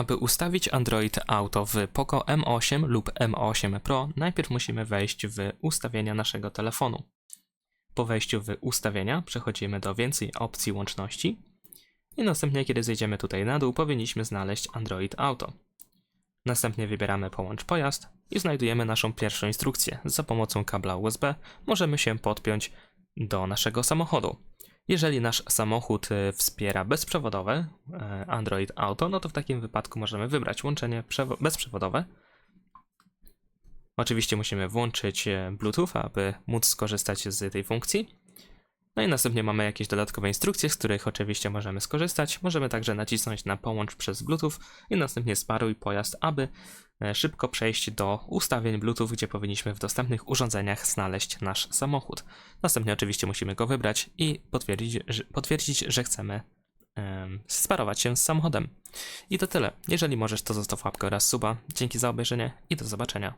Aby ustawić Android Auto w Poco M8 lub M8 Pro, najpierw musimy wejść w ustawienia naszego telefonu. Po wejściu w ustawienia przechodzimy do więcej opcji łączności i następnie, kiedy zejdziemy tutaj na dół, powinniśmy znaleźć Android Auto. Następnie wybieramy połącz pojazd i znajdujemy naszą pierwszą instrukcję. Za pomocą kabla USB możemy się podpiąć do naszego samochodu. Jeżeli nasz samochód e, wspiera bezprzewodowe e, Android Auto, no to w takim wypadku możemy wybrać łączenie przewo- bezprzewodowe. Oczywiście musimy włączyć e, Bluetooth, aby móc skorzystać z tej funkcji. No i następnie mamy jakieś dodatkowe instrukcje, z których oczywiście możemy skorzystać. Możemy także nacisnąć na połącz przez Bluetooth i następnie sparuj pojazd, aby e, szybko przejść do ustawień Bluetooth, gdzie powinniśmy w dostępnych urządzeniach znaleźć nasz samochód. Następnie oczywiście musimy go wybrać i potwierdzić, że, potwierdzić, że chcemy em, sparować się z samochodem. I to tyle. Jeżeli możesz, to zostaw łapkę oraz suba. Dzięki za obejrzenie i do zobaczenia.